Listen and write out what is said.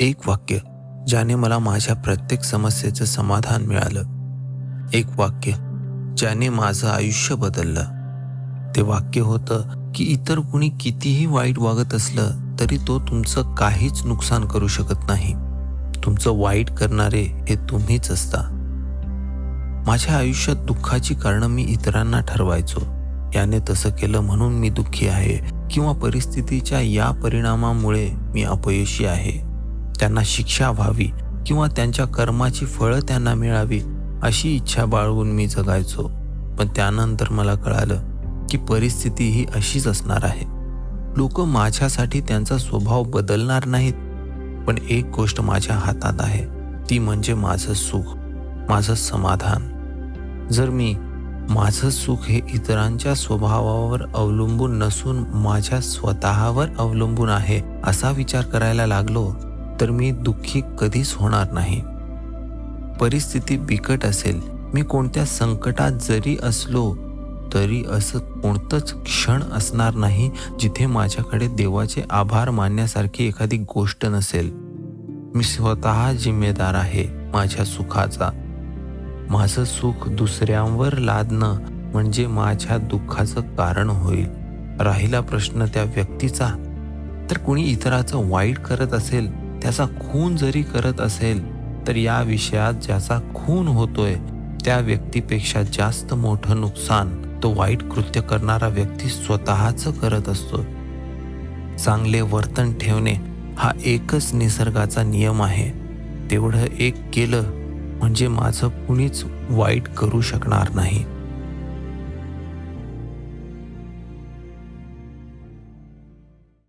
एक वाक्य ज्याने मला माझ्या प्रत्येक समस्येचं समाधान मिळालं. एक वाक्य ज्याने माझं आयुष्य बदललं. ते वाक्य होतं की इतर कुणी कितीही वाईट वागत असलं तरी तो तुमचं काहीच नुकसान करू शकत नाही. तुमचं वाईट करणारे हे तुम्हीच असता. माझ्या आयुष्यात दुःखाची कारणं मी इतरांना ठरवायचो. याने तसं केलं म्हणून मी दुःखी आहे किंवा परिस्थितीच्या या परिणामामुळे मी अपयशी आहे. त्यांना शिक्षा व्हावी किंवा त्यांच्या कर्माची फळं त्यांना मिळावी अशी इच्छा बाळगून मी जगायचो. पण त्यानंतर मला कळालं की परिस्थिती ही अशीच असणार आहे. लोक माझ्यासाठी त्यांचा स्वभाव बदलणार नाहीत पण एक गोष्ट माझ्या हातात आहे. ती म्हणजे माझं सुख माझं समाधान. जर मी माझं सुख हे इतरांच्या स्वभावावर अवलंबून नसून माझ्या स्वतःवर अवलंबून आहे असा विचार करायला लागलो तर मी दुःखी कधीच होणार नाही. परिस्थिती बिकट असेल. मी कोणत्या संकटात जरी असलो तरी असं कोणतंच क्षण असणार नाही जिथे माझ्याकडे देवाचे आभार मानण्यासारखी एखादी गोष्ट नसेल. मी स्वतः जिम्मेदार आहे माझ्या सुखाचा. माझं सुख दुसऱ्यांवर लादणं म्हणजे माझ्या दुःखाचं कारण होईल. राहिला प्रश्न त्या व्यक्तीचा. तर कुणी इतराचं वाईट करत असेल त्याचा खून जरी करत असेल तर या विषयात ज्याचा खून होतोय त्या व्यक्तीपेक्षा जास्त मोठं नुकसान तो वाईट कृत्य करणारा व्यक्ती स्वतःच करत असतो. चांगले वर्तन ठेवणे हा एकच निसर्गाचा नियम आहे. तेवढं एक केलं म्हणजे माझं कुणीच वाईट करू शकणार नाही.